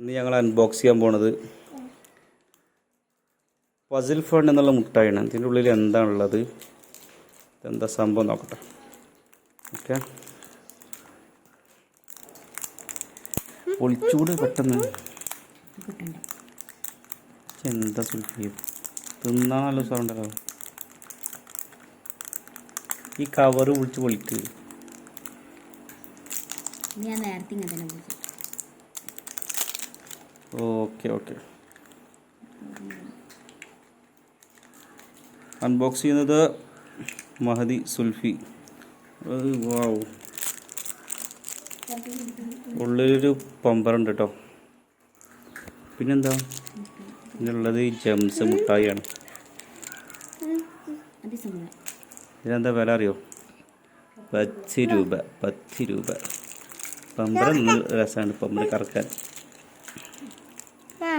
ഇന്ന് ഞങ്ങൾ അൺബോക്സ് ചെയ്യാൻ പോണത് പസിൽ ഫണ്ട് എന്നുള്ള മുട്ടായാണ് ഇതിന്റെ ഉള്ളിൽ എന്താണുള്ളത്? എന്താ സംഭവം നോക്കട്ടെ. ഓക്കെ. പൊളിച്ചൂട് പെട്ടെന്ന്. എന്താ സുൽഫിയും തിന്നാൻ നല്ല സൗണ്ടല്ലോ ഈ കവറ് പൊളിച്ച് പൊളിക്ക്. ഞാൻ നേരത്തെ ഇങ്ങനെ തന്നെ ഓക്കെ ഓക്കെ അൺബോക്സ് ചെയ്യുന്നത് മഹദി സുൽഫി. വാവ് ഉള്ളിലൊരു പമ്പറുണ്ട് കേട്ടോ പിന്നെന്താ ഇതിനുള്ളത് ജംസ് മുട്ടായിയാണ്. ഇതിനെന്താ വില അറിയോ? പത്ത് രൂപ പത്ത് രൂപ. പമ്പറ രസമാണ് പമ്പര കറക്കാൻ. Yeah.